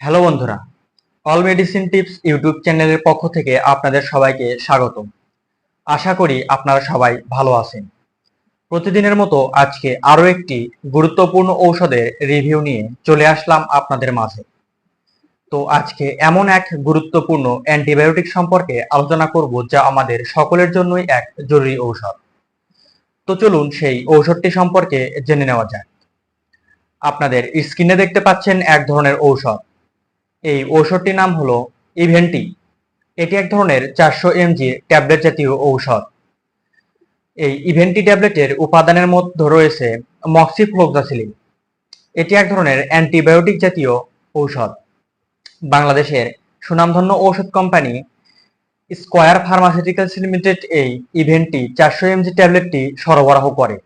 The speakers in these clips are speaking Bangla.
হ্যালো বন্ধুরা, অল মেডিসিন টিপস ইউটিউব চ্যানেলের পক্ষ থেকে আপনাদের সবাইকে স্বাগত আশা করি আপনারা সবাই ভালো আছেন। প্রতিদিনের মতো আজকে আরও একটি গুরুত্বপূর্ণ ঔষধের রিভিউ নিয়ে চলে আসলাম আপনাদের মাঝে। তো আজকে এমন এক গুরুত্বপূর্ণ অ্যান্টিবায়োটিক সম্পর্কে আলোচনা করব যা আমাদের সকলের জন্যই এক জরুরি ঔষধ। তো চলুন সেই ঔষধটি সম্পর্কে জেনে নেওয়া যাক। আপনাদের স্ক্রিনে দেখতে পাচ্ছেন এক ধরনের ঔষধ। এই ঔষধটির নাম হলো ইভেন্টি। এটি এক ধরনের চারশো এমজি ট্যাবলেট জাতীয় ঔষধ। এই ইভেন্টি ট্যাবলেটের উপাদানের মধ্যে রয়েছে মক্সিফ্লোক্সাসিলিন। এটি এক ধরনের অ্যান্টিবায়োটিক জাতীয় ঔষধ। বাংলাদেশের সুনামধন্য ঔষধ কোম্পানি স্কয়ার ফার্মাসিউটিক্যালস লিমিটেড এই ইভেন্টটি চারশো এমজি ট্যাবলেটটি সরবরাহ করে।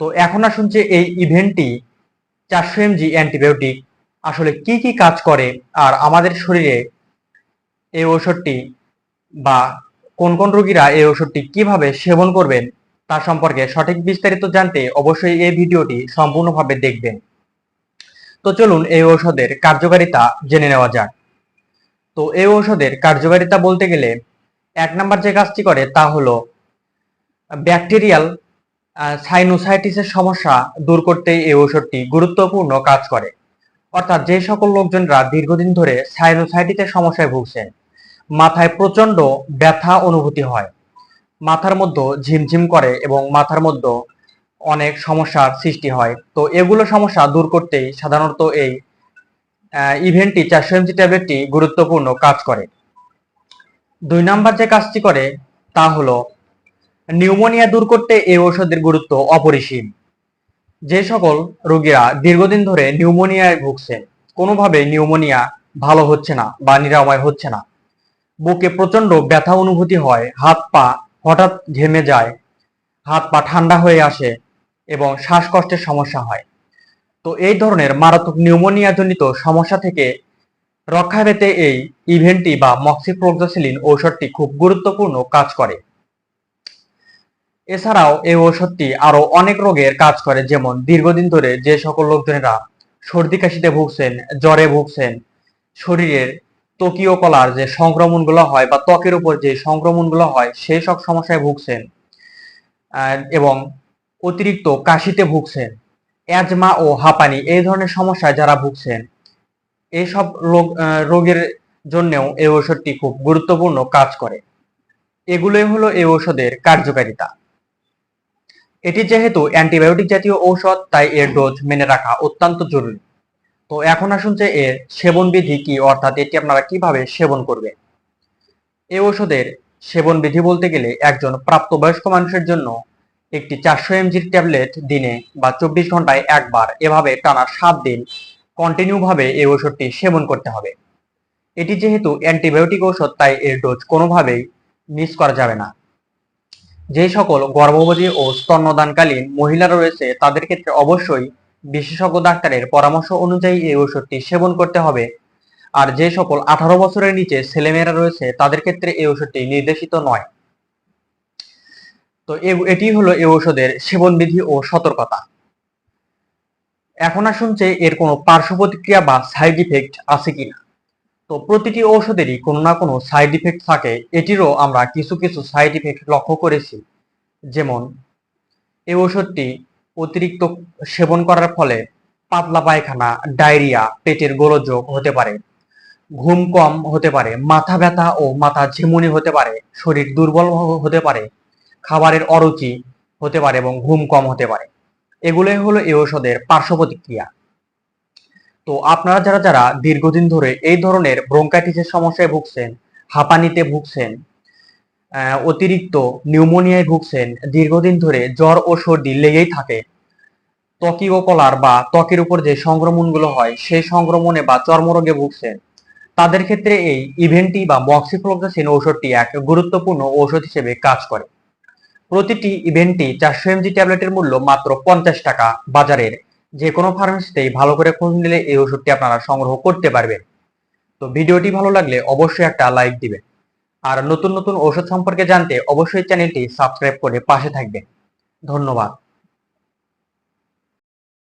তো এখন আসুন যে এই ইভেন্টটি চারশো এমজি অ্যান্টিবায়োটিক আসলে কি কি কাজ করে আর আমাদের শরীরে এই ঔষধটি বা কোন কোন রোগীরা এই ওষুধটি কীভাবে সেবন করবেন তা সম্পর্কে সঠিক বিস্তারিত জানতে অবশ্যই এই ভিডিওটি সম্পূর্ণভাবে দেখবেন। তো চলুন এই ঔষধের কার্যকারিতা জেনে নেওয়া যাক। তো এই ঔষধের কার্যকারিতা বলতে গেলে এক নাম্বার যে কাজটি করে তা হলো ব্যাকটেরিয়াল সাইনোসাইটিসের সমস্যা দূর করতে এই ঔষধটি গুরুত্বপূর্ণ কাজ করে। অর্থাৎ যে সকল লোকজনরা দীর্ঘদিন ধরে সাইনোসাইটিতে সমস্যায় ভুগছেন, মাথায় প্রচণ্ড ব্যথা অনুভূতি হয়। মাথার মধ্যে ঝিমঝিম করে এবং মাথার মধ্যে অনেক সমস্যার সৃষ্টি হয়। তো এগুলো সমস্যা দূর করতেই সাধারণত এই ইভেন্টটি চারশো এমজি ট্যাবলেটটি গুরুত্বপূর্ণ কাজ করে। দুই নাম্বার যে কাজটি করে তা হলো, নিউমোনিয়া দূর করতে এই ঔষধের গুরুত্ব অপরিসীম। যে সকল রোগীরা দীর্ঘদিন ধরে নিউমোনিয়ায় ভুগছেন কোনোভাবে নিউমোনিয়া ভালো হচ্ছে না বা নিরাময় হচ্ছে না। বুকে প্রচণ্ড ব্যথা অনুভূতি হয়, হাত পা হঠাৎ ঘেমে যায়, হাত পা ঠান্ডা হয়ে আসে এবং শ্বাসকষ্টের সমস্যা হয়। তো এই ধরনের মারাত্মক নিউমোনিয়া জনিত সমস্যা থেকে রক্ষা পেতে এই ইভেন্টটি বা মক্সিপ্রোক্সাসিলিন ঔষধটি খুব গুরুত্বপূর্ণ কাজ করে। এছাড়াও এই ঔষধটি আরও অনেক রোগের কাজ করে, যেমন দীর্ঘদিন ধরে যে সকল লোকজনেরা সর্দি কাশিতে ভুগছেন, জ্বরে ভুগছেন, শরীরের ত্বকীয় কলার যে সংক্রমণগুলো হয় বা ত্বকের উপর যে সংক্রমণগুলো হয় সেই সব সমস্যায় ভুগছেন। এবং অতিরিক্ত কাশিতে ভুগছেন অ্যাজমা ও হাঁপানি, এই ধরনের সমস্যায় যারা ভুগছেন এইসব রোগ রোগের জন্যও এই ঔষধটি খুব গুরুত্বপূর্ণ কাজ করে। এগুলোই হলো এই ঔষধের কার্যকারিতা। এটি যেহেতু অ্যান্টিবায়োটিক জাতীয় ঔষধ, তাই এর ডোজ মেনে রাখা অত্যন্ত জরুরি। তো এখন আসুন যে এর সেবন বিধি কি, অর্থাৎ এটি আপনারা কীভাবে সেবন করবেন? এই ওষুধের সেবন বিধি বলতে গেলে একজন প্রাপ্তবয়স্ক মানুষের জন্য একটি চারশো এমজির ট্যাবলেট দিনে বা চব্বিশ ঘন্টায় একবার এভাবে টানা সাত দিন কন্টিনিউ ভাবে এই ওষুধটি সেবন করতে হবে। এটি যেহেতু অ্যান্টিবায়োটিক ঔষধ, তাই এর ডোজ কোনোভাবেই মিস করা যাবে না। যে সকল গর্ভবতী ও স্তন্যদানকালীন মহিলারা রয়েছে, তাদের ক্ষেত্রে অবশ্যই বিশেষজ্ঞ ডাক্তারের পরামর্শ অনুযায়ী এই ওষুধটি সেবন করতে হবে। আর যে সকল আঠারো বছরের নিচে ছেলেমেয়েরা রয়েছে, তাদের ক্ষেত্রে এই ওষুধটি নির্দেশিত নয়। তো এটি হলো এই ওষুধের সেবন বিধি ও সতর্কতা। এখন আসুন যে এর কোনো পার্শ্ব প্রতিক্রিয়া বা সাইড ইফেক্ট আছে কিনা। তো প্রতিটি ঔষধেরই কোনো না কোনো সাইড ইফেক্ট থাকে। এটিরও আমরা কিছু কিছু সাইড ইফেক্ট লক্ষ্য করেছি। যেমন, এই ঔষধটি অতিরিক্ত সেবন করার ফলে পাতলা পায়খানা, ডায়রিয়া, পেটের গোলযোগ হতে পারে, ঘুম কম হতে পারে, মাথা ব্যথা ও মাথা ঝিমুনি হতে পারে, শরীর দুর্বল হতে পারে, খাবারের অরুচি হতে পারে এবং ঘুম কম হতে পারে। এগুলোই হলো এই ঔষধের পার্শ্ব প্রতিক্রিয়া। তো আপনারা যারা যারা দীর্ঘদিন ধরে এই ধরনের ব্রঙ্কাইটিসের সমস্যায় ভুগছেন, হাঁপানিতে ভুগছেন অতিরিক্ত নিউমোনিয়ায় ভুগছেন, দীর্ঘদিন ধরে জ্বর ও সর্দি লেগেই থাকে ত্বকীয় কলার বা ত্বকের উপর যে সংক্রমণগুলো হয়, সেই সংক্রমণে বা চর্মরোগে ভুগছেন, তাদের ক্ষেত্রে এই ইভেন্টি বা মক্সিফ্লোক্সাসিন ঔষধটি এক গুরুত্বপূর্ণ ঔষধ হিসেবে কাজ করে। প্রতিটি ইভেন্টটি চারশো এমজি ট্যাবলেটের মূল্য মাত্র পঞ্চাশ টাকা বাজারের যে কোনো ফার্মেসিতেই ভালো করে খোঁজ নিলে এই ওষুধটি আপনারা সংগ্রহ করতে পারবেন। তো ভিডিওটি ভালো লাগলে অবশ্যই একটা লাইক দিবেন। আর নতুন নতুন ওষুধ সম্পর্কে জানতে অবশ্যই চ্যানেলটি সাবস্ক্রাইব করে পাশে থাকবেন। ধন্যবাদ।